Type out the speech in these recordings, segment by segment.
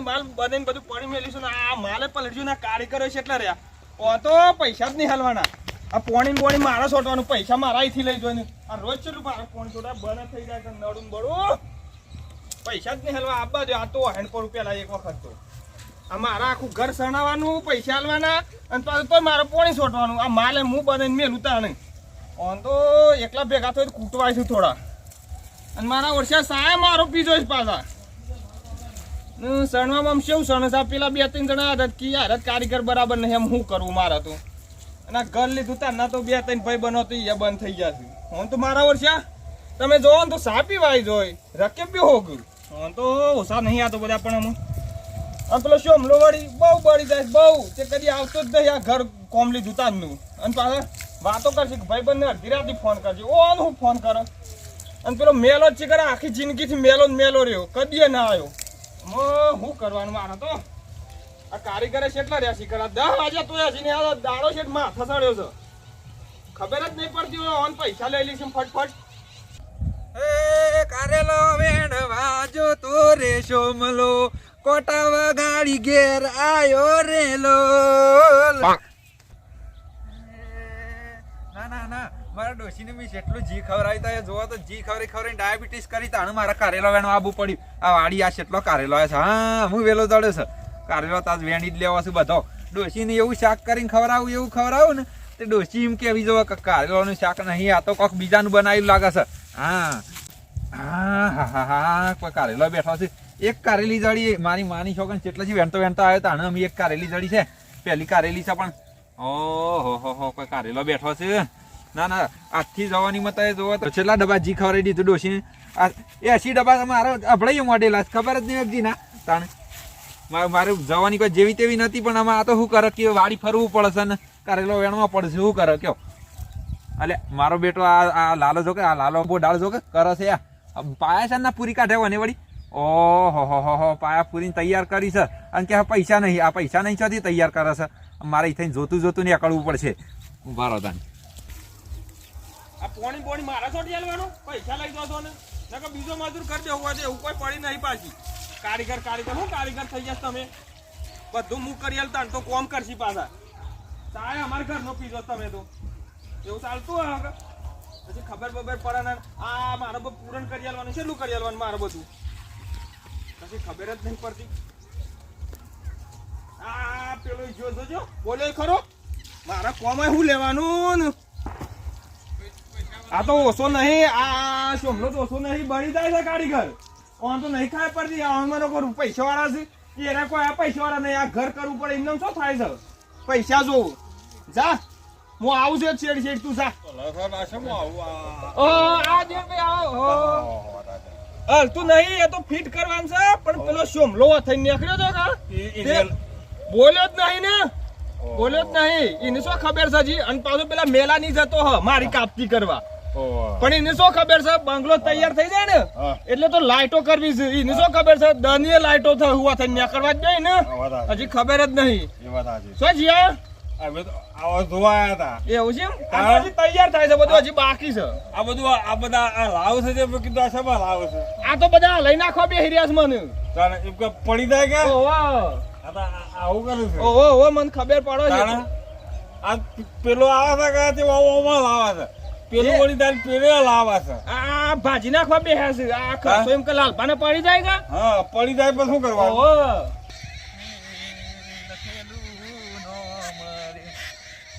ને માલ બને બધું પડી મેલીશું આ માલે પલટ્યું ને કારીગરો છે એટલા રહ્યા. તો પૈસા જ નહીં હાલવાના. આ પોણી પોણી મારા છોટવાનું પૈસા મારા અહીંથી લઈ જોઈને. આ રોજ ચેટલું મારા પોણી છોટા બને થઈ જાય નડું બળું. પૈસા જ નહીં હલવા. આપવા દે આ તો હેન્ડપો રૂપિયા પેલા એક વખત તો. આ મારા આખું ઘર સણાવવાનું, પૈસા હાલવાના, અને તો તો મારે પોણી છોટવાનું આ માલે હું બને મેલું તાણે. ઓન તો એકલા ભેગા થઈને કૂટવાય છું થોડા. અને મારા વર્ષે સાય મારો પીજો જ પાછા. સણવામાં આમ શું સણ છે પેલા બે ત્રણ જણા હતા, કે યાર કારીગર બરાબર નહીં, એમ શું કરવું મારા તો? અને ઘર લીધું તા ના તો બે ત્રણ ભાઈ બનો તો એ બંધ થઈ જશે હું તો મારા વર્ષે તમે જોવો ને તો સાપી વાય જોઈ રકે બી હો હું તો ઓછા નહીં આવતો બધા પણ અમુક અને પેલો શોમલો વળી? બહુ બળી જાય બહુ. તે કદી આવતો જ નહીં ઘર કોમલી તારનું અને પાછા વાતો કરશે કે ભાઈ બંને અડધી ફોન કરજે. ઓ હું ફોન કરો? અને પેલો મેલો જ છે કરે આખી જિંદગીથી મેલો મેલો રહ્યો. કદી ના આવ્યો. મ શું કરવાનું મારે તો? આ કારીગરે કેટલા રહ્યા શીખર દસ વાગ્યા તો હજી ને આ દાડો છે માં ફસાડ્યો છે. ખબર જ નહીં પડતી હોય ઓન પૈસા લઈ લઈશું ફટફટ. એ કારેલો વેણ વાજો તો રે સોમલો કોટા વગાડી ઘેર આયો રેલો ના ના ના મારા ડોશીને મેં જેટલું જી ખવડાવી તા જોવો તો જી ખવડાવી ખવડાવી ડાયાબિટીસ કરી તાણું મારા કારેલો વેણવા આબુ પડ્યું. આ વાડી આ કેટલો કારેલો છે. હા, હું વેલો દડ્યો છે. કારેલો તાજ વેણી જ લેવા છું બધો. ડોશીને એવું શાક કરીને ખવડાવું, એવું ખવડાવું ને, તે ડોશી એમ કેવી જોવો કે કારેલોનું શાક નહીં, આ તો કોક બીજાનું બનાવેલું લાગે છે. હા. હા હા હા હા કારેલો બેઠો છે. એક કારેલી જડી મારી માની છોકરી જેટલાથી વેણતો વેણતો આવ્યો તાણે અમે એક કારેલી જડી છે. પહેલી કારેલી છે પણ ઓહો હો હો, કોઈ કારેલો બેઠો છે. ના ના, આજથી જવાની મત જોવો તો છેલ્લા ડબ્બા જી ખવડાવી દીધું ડોશીને. આ એસી ડબ્બા મારા અભળાઈ મોડેલા ખબર જ નહીં એકજી ના તાણે મારે જવાની કોઈ જેવી તેવી નથી પણ આમાં આ તો શું કરે? કે વાડી ફરવું પડશે ને? કારેલો વેણવા પડશે શું કરે કયો? એટલે મારો બેટો આ આ લાલો જો કે આ લાલો બહુ ડાળ જો કે કરે છે આ. પાયા છે ને પૂરી કાઢે વને વળી? ઓહો, હો હો હો, પાયા પૂરી તૈયાર કરી છે. અને કે પૈસા નહીં, આ પૈસા નહીં ચોથી તૈયાર કરે છે. મારે થઈને જોતું જોતું ને અકળવું પડશે. ઊભા રહો આ પોણી પોણી મારા છોડી આલવાનું? પૈસા લઈ જશો ને નકર બીજો મજૂર કરી હોય તો એવું કોઈ પડી નહીં પાછી. કારીગર કારીગર, હું કારીગર થઈ જશ તમે? બધું હું કરી હાલતા તો કોમ કરશી પાછા. સાહેબ અમારા ઘરનો પીજો તમે તો. એવું ચાલતું હોય હવે? પછી ખબર બબર પડે ને. આ મારે બધું પૂરણ કરી આલવાનું છેલ્લું કરી આલવાનું મારે બધું? પછી ખબર જ નહીં પડતી. આ પેલો જોજો બોલે ખરો? મારા કોમાય શું લેવાનું? આ તો ઓછો નહીં આ સોમલો તો ઓછો નહીં બળી જાય છે કારીગર. ઓન તો નહીં ખાય પડતી આ મને કોઈ પૈસા વાળા છે. એના કોઈ આ પૈસા વાળા નહીં આ ઘર કરવું પડે એમને શું થાય છે? પૈસા જોવું. જા હું આવું છું છેડ છેડ તું જા. ઓ આ જે ભાઈ આવો ઓ. હાલ તું નહીં એ તો ફિટ કરવાનું છે પણ પેલો સોમલો થઈને નીકળ્યો તો કા બોલ્યો જ નહીં ને. બોલ્યો જ નહીં. એને શું ખબર છે જી અને પાછો પેલા મેલા નહીં જતો હ મારી કાપતી કરવા. પણ એને શું ખબર છે? બંગલો તૈયાર થઈ જાય ને એટલે તો લાઈટો કરવી છે. એને શું ખબર છે? દનીએ લાઈટો હુવા થઈને નીકળવા જ નહીં ને. હજી ખબર જ નહીં. શું જીયા? એવું છે એમ? આ તો હજી તૈયાર થાય છે બધું હજી બાકી છે. આ બધું આ બધા આ લાવ છે જે કીધું આ શેમાં લાવ છે? આ તો બધા લઈ નાખવા બે હિરિયાસ મને. એમ કે પડી જાય કે? આવું કરું છે. ઓહો મને ખબર પડો છે. આ પેલો આવે છે કે ઓમાં છે? પેલું વળી દાલ પેલે લાવા છે. આ ભાજી નાખવા બે છે. આ ખસો એમ કે લાલપાને પડી જાય કા? હા પડી જાય પછી શું કરવાનું?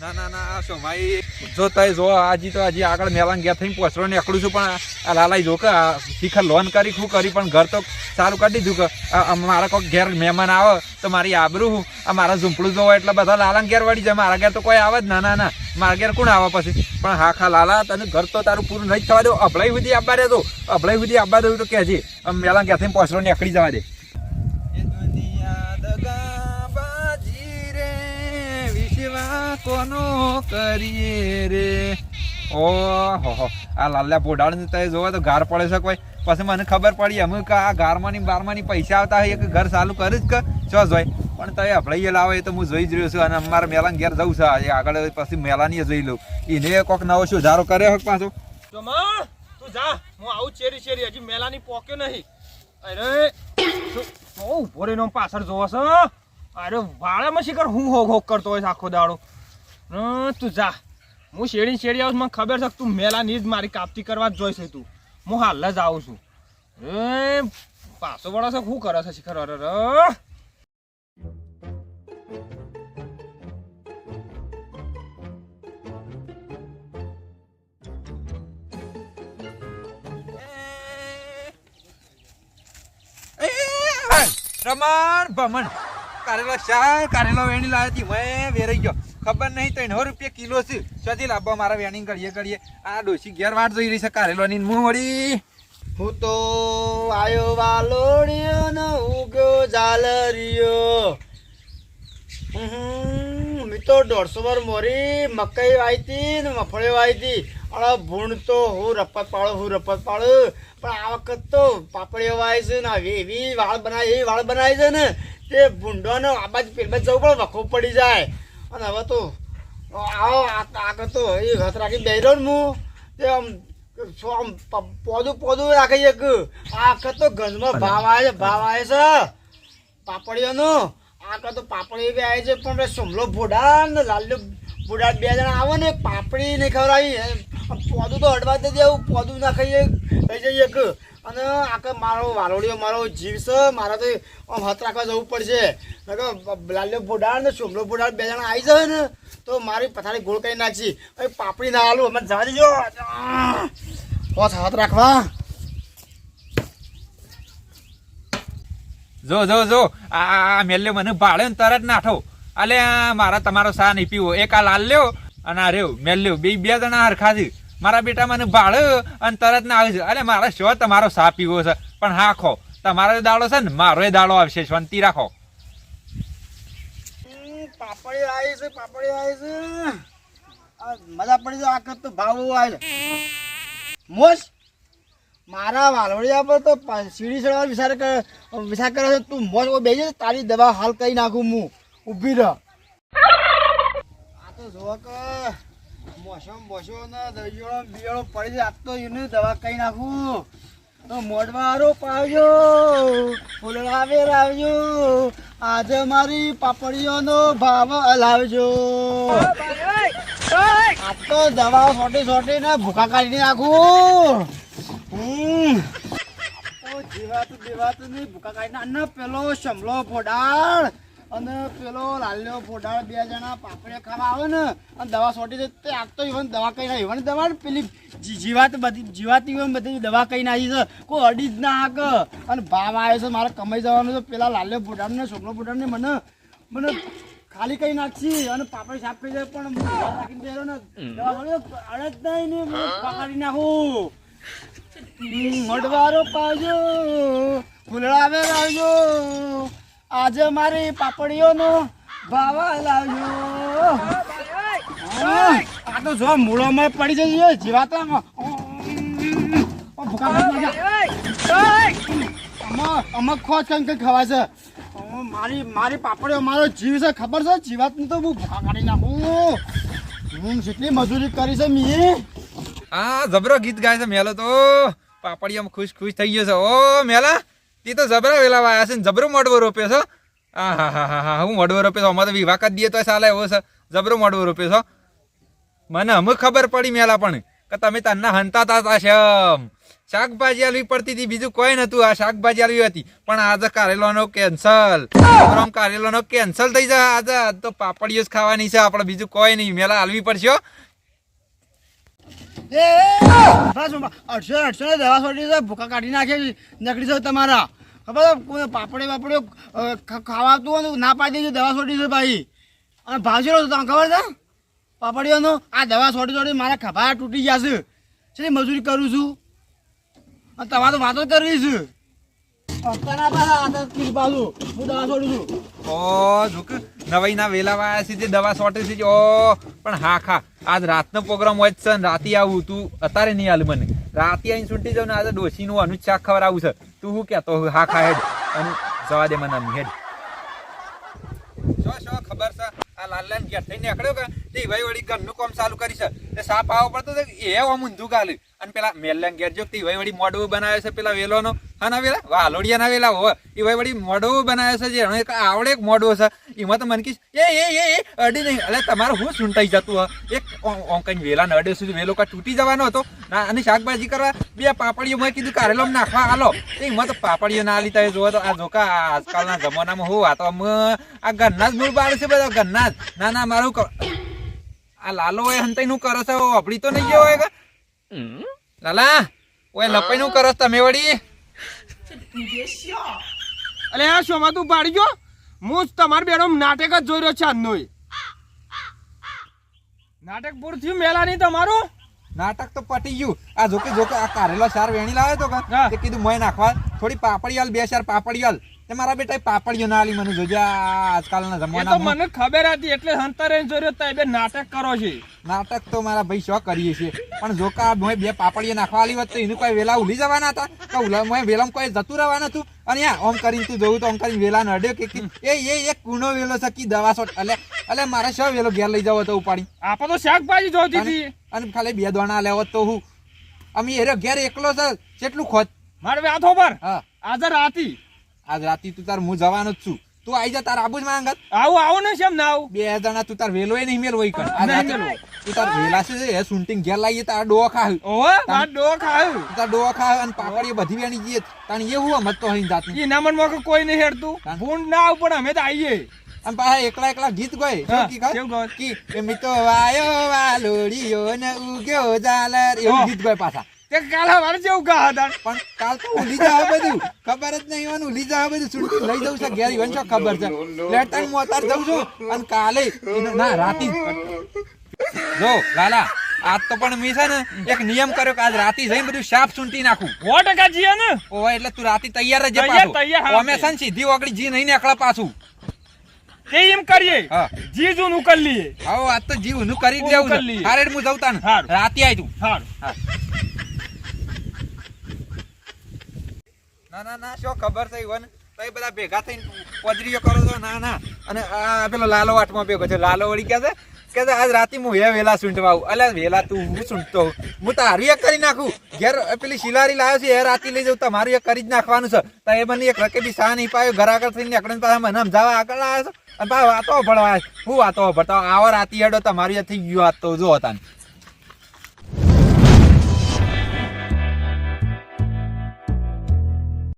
ના ના ના આ જો તય જો આજી તો હજી આગળ મેલાન ગયા થઈને પોસરો છું પણ આ લાલાઈ જો કે શીખર લોન કરી શું કરી પણ ઘર તો સારું કરી દીધું કે મારા કોઈક ઘેર મહેમાન આવે તો મારી આબરૂ હું આ મારા ઝૂંપડું જોવા એટલે બધા લાલાને ઘેર વળી જાય. મારા ઘેર તો કોઈ આવે જ ના ના ના. મારા ઘેર કોણ આવે પછી? પણ હા ખા લાલા તને ઘર તો તારું પૂરું નહીં થવા દો. અભળાઈ સુધી આવવા દે તો. અભળાઈ સુધી આવવા દઉં તો કહેજે. આમ ક્યાંથી પોસરો નીકળી જવા દે. કોનો કરીએ રે. ઓહો હો. આ લાલ્યા બોડાળને તો જોવા તો ગાર પડે છે કોઈ. પછી મને ખબર પડી અમે કે આ ગારમાંની બારમાંની પૈસા આવતા હોય એક ઘર ચાલુ કરી જ કે. ચો જોઈ પણ તો અભળાઈએ લાવે, એ તો હું જોઈ જ રહ્યો છું અને અમારે મેલાન ઘેર જવું છે. આજે આગળ પછી મેલાની જોઈ લઉં. એને કોક નવો શું ધારો કરે હક પાછો? જો માં તું જા. હું આવું ચેરી ચેરી, હજી મેલાની પોક્યો નહીં. અરે બહુ ઊભો રહીને પાછળ જોવો છો? અરે, વાળામાં શિખર હું હોક હોગ કરતો હોય આખો દાડો? તું જા. હું શેરી શેડી આવું મને ખબર છે તું મેલાની જ મારી કાપતી કરવા જ જોઈશે તું. હું હાલ જ આવું છું. એ પાછો વળો છે શું કરે છે શિખર? અરે રમણ ભમણ. કારેલો શાક કારેલો વેણી લાવ્યો મેં વેરાઈ ગયો. ખબર નહીં ત્રણસો રૂપિયા કિલો છે. સજી લાવવા મારા વેણી કરીએ કરીએ આ ડોસી ઘેર વાટ જોઈ રહી છે કારેલો ની હું વળી? હું તો આયો વાલોડિયો ને ઉગ્યો ઝાલરિયો. હમ, તો દોઢસો વાર મોરી મકાઈ વાઈતી ને મફળી વાઈતી અને ભૂણ તો હું રપત પાડું હું રપત પાડું. પણ આ વખત તો પાપડીઓ વાય છે ને આવી એવી વાળ બનાવી એવી વાળ બનાવી છે ને તે ભૂંડોને આ બાજુ પેલમાં જવું પણ વખો પડી જાય. અને હવે તો આવો આ- આગળ તો એ ઘત રાખી બેહ્યો ને હું તે આમ આમ પોદું પોદું રાખે એક. આ વખત તો ગંજમાં ભાવ આવે છે ભાવ આવે છે પાપડીઓનો. આ વખત તો પાપડી બી આવે છે, પણ સુમલો ભોડા ને લાલ્યો ભોડા બે જણા આવે ને પાપડી નહીં આવી પોદું તો હડવા દે આવું પોદું ના ખાઈએ થઈ જઈએ એક. અને આખા મારો વાલોડિયો, મારો જીવ છે, મારે તો આમ હાથ રાખવા જવું પડશે. લાલ્યો ભોડા ને સુમલો ભોડા બે જણા આવી જાય ને, તો મારી પથારી ગોળ કરી નાખી. પાપડી ના હાલું અમે જવા દીજો. હાથ રાખવા. જો જો જો. આ મેલ્યો મને. ભાડે ને તરત નાઠો. અલે મારા તમારો સા નહીં પીવો એક આ લાલ લ્યો અને આ રેવ મેલ્યો. બે બે જણા હરખા મારા બેટા મને ભાડે અને તરત ના આવે છે. અરે મારે શો તમારો સા પીવો છે? પણ હા, ખો. તમારો દાડો છે ને, મારો દાડો આવશે. શાંતિ રાખો. પાપડી આવી છે પાપડી આવી છે. મજા પડી જાય, આ કરતો ભાવ આવે છે મોસ મારા વાલવડિયા પર તો સીડી ચડવા વિચાર કરે વિચાર કરે છે તું મોસ બેસી જા, તારી દવા હાલ કરી નાખું હું. ઊભી રહ. આ તો જોવા કે મોસમ બોસો ને દરિયોળો બિયાળો પડી જાય તો એને દવા કરી નાખું. તો મોડવારો પાવજો. ફૂલરાવે વેરાવજો. આજે મારી પાપડીઓનો ભાવ હલાવજો આ તો દવા સોટી સોટી ને ભૂખા કાઢી નાખું. જીવાતું જીવાતું નહીં ભૂખા કાઢી નાખ અને પેલો શમલો ફોડાળ અને પેલો લાલ્યો ફોડાળ બે જણા પાપડે ખાવા આવે ને અને દવા સોટી દે તે આ તો ઈવન દવા કઈ ના ઈવન દવા ને પેલી જીવાત બધી જીવાતી હોય ને બધી દવા કઈ નાખી છે. કોઈ અડી જ ના હાક. અને ભાવ આવે છે મારે કમાઈ જવાનું છે. પેલા લાલ્યો ફોડાળ ને શમલો ફોડાળ ને મને મને ખાલી કઈ નાખી અને પાપડી સાફ કરી જાય પણ નાખીને બેરો ને દવા અડે જ નહીં ને હું પકાડી નાખું મોઢવારો પાજો ફૂલડાવે લાવજો. આજે મારી પાપડીઓનો ભાવા લાવજો. આ તો જો મૂળોમાં પડી જઈએ જીવાતા આમાં ખોજ કંઈક કંઈક ખવાય છે. મારી મારી પાપડીઓ મારો જીવ છે ખબર છે? જીવાતનું તો હું કાઢી નાખું. હું જેટલી મજૂરી કરી છે મી. હા જબરો ગીત ગાય છે મેલો તો. પાપડિયામાં ખુશ ખુશ થઈ ગયો છે. ઓ, મેલા, તે તો જબરા વેલા વાયા છે ને જબરો મોડવો રોપ્યો છો. હા હા હા હા હા, હું મોડવો રોપ્યો છો. અમે તો વિવાહ કરી દઈએ તો ચાલે એવો છે. જબરો મોડવો રોપ્યો છો. મને અમુક ખબર પડી મેલા પણ કે તમે તન્ના હંતા તા શમ શાકભાજી આલવી પડતી હતી, બીજું કોઈ નતું આ શાકભાજી આલવી હતી. પણ આજે કારેલાનો કેન્સલ કારેલાનો કેન્સલ થઈ જાય આજે. તો પાપડીઓ જ ખાવાની છે. આપણે બીજું કોઈ નહીં. મેલા, આલવી પડશે અડસો અડસો ને દવા છોડી છે ભૂકા કાઢી નાખે, નકળી છે તમારા. ખબર છે? પાપડે ખાવાતું હોય ને પાડી દેજો, દવા છોડી છે ભાઈ. અને ભાવ છે ખબર છે? પાપડીઓનો, આ દવા છોડી છોડી મારા ખભા તૂટી ગયા છે. શેની મજૂરી કરું છું. અને તમારે વાતો કરવી છે. હું દવા છોડું છું. ઓ નવાઈના વેલા વાયા છે દવા સોટે છે ઓ પણ હા, ખા. આજ રાતનો પ્રોગ્રામ હોય જ છે ને, રાતે આવું તું, અત્યારે નહીં હાલ મને. રાતે આવીને છૂટી જાઉં ને, આજે ડોશીનું આનું જ શાક આવું છે. તું શું કહેતો? હા, ખા, હેડ. અને જવા દે મને હેડ. શો શું ખબર છે? આ લાલલાન ઘેર થઈને નીકળ્યો કે, તે ભાઈ વળી ઘરનું કામ ચાલુ કરી છે. તે સાપ આવો પડતો એ ઊંધું ગાલે. અને પેલા મેલ્લા ઘેર જો ઈ વળી મોઢું બનાવે છે પેલા વેલોનો. હા વેલા? વાલોડિયા ના વેલા હોય ઈ વળી મોઢું બનાવે છે જે આવડે એક મોઢું છે. એમાં તો મન કીશ, એ એ એ એ, અડી નહીં. એટલે તમારું હું સુંટાઈ જતું હોય એક કઈ વેલા ન અડે સુધી વેલો કા તૂટી જવાનો હતો? ના અને શાકભાજી કરવા બે પાપડીઓ મેં કીધું, કારેલો નાખવા, હાલો. એ એમાં તો પાપડીઓ ના લીધા જોવો તો, આ જોકા આજકાલના જમાનામાં હું આ તો આ ઘરના જ મૂળ બાળ છે બધા, ઘરના જ. ના ના, મારું આ લાલો એ હંતાઈ નું કરો છે આપડી તો નહીં ગયો હોય લાલા ઓય લપાઈ નું કરો છો તમે વળી. અલે આ શોમાં તું પાડી ગયો? હું જ તમારી બેનો નાટક જ જોઈ રહ્યો છે નાટક પૂરું થયું મેલાની તમારું? નાટક તો પટી ગયું. આ જોકે જોકે આ કારેલો ચાર વેણી લાવ્યો તો કે? કીધું મય નાખવા થોડી પાપડી હાલ બે ચાર પાપડી હાલ તે મારા બેટા પાપડીઓ ના આલી મને જોજે આજકાલના એ તો મને ખબર હતી એટલે હંતરે જોઈ તો બે નાટક કરો છે. નાટક તો મારા ભાઈ શો કરીએ છીએ. પણ જો કા મોય બે પાપડીઓ નાખવા આલી હોત તો એનું કોઈ વેલા ઉલી જવાના હતા? કે ઉલા મોય વેલામાં કોઈ જતું રહેવાનું હતું? અને યા ઓમ કરીને તું જોયું તો ઓમ કરીને વેલા નડ્યો કે એ એ એક કુણો વેલો છે કી દવા સોટ એટલે એટલે મારે શો વેલો ઘેર લઈ જવો તો ઉપાડી? આપા તો શાકભાજી જોતી હતી. અને ખાલી બે દોણા લેવો તો હું. અમે એરો ઘેર એકલો છે કેટલું ખોત. મારે વાત હા આજે રાતી. આજ રાતી તું તાર હું જવાનો જ છું. તું આઈ જા તાર આબુ જ માંગત આવું આવું ને કેમ ના આવું? બે જણા તું તાર વેલો નહીં મેલ હોય કર રાતે તું તાર વેલા છે એ સુંટિંગ ઘેર લાવીએ તાર ડો ખાવ ઓહો તાર ડો ખાવ તાર ડો ખાવ અને પાપડી બધી વેણી જઈએ. તાણ એ હું અમત તો હઈ જાત ઈ નામન મોકો કોઈ નહીં હેડતું. ભૂંડ ના આવું પણ અમે તો આવીએ અને પાછા એકલા એકલા ગીત ગોય. કે એમ તો વાયો વાલોડીયો ને ઉગ્યો ઝાલર. એવું ગીત ગોય પાછા. તે કાલ વાર જેવું કહા હતા પણ કાલ તો ઉલી જાવ બધું. ખબર જ નહીં હોય ઉલી જાવ બધું છૂટી લઈ જવું છે. ઘેર ઈવન છો ખબર છે. લેટાણ હું અત્યારે જઉં છું અને કાલે ના રાતી. જો લાલા આજ તો પણ મી છે ને એક નિયમ કર્યો કે આજ રાતી જઈને બધું સાફ સૂંટી નાખું. સો ટકા જીએ ને? ઓય એટલે તું રાતી તૈયાર જ તૈયાર, અમે છે ને સીધી ઓગળી જી નહીં નીકળે પાછું. તે એમ કરીએ. હા. જીજુ નું કરી લઈએ. આવો આ તો જીવનું કરી દેવું કરી લઈએ. હારે હું જઉં તાન. રાતે આય તું હારું. ના ના ના શું ખબર થઈ વન તમે બધા ભેગા થઈને પદરીઓ કરો છો. ના ના. અને આ પેલો લાલો વાટમાં ભેગો છે. લાલો વળી ક્યાં છે? કે આજ રાતે હું હે વેલા સૂંટવા આવું. અલ્યા વેલા તું હું સૂંટતો હું તારું એક કરી નાખું. ઘેર પેલી શિલારી લાવ્યો છે, એ રાતે લઈ જાઉં. તમારું એક કરી જ નાખવાનું છે. તો એ મને એક રકેબી સા નહીં પાયો. ઘર આગળ થઈને એકડે પાછા મને સમજાવવા આગળ આવ્યો છે. અને પાછા વાતો ભળવા હું વાતો ભળતા આવો રાતી હેડો તમારી થઈ ગયું વાત તો જો હતા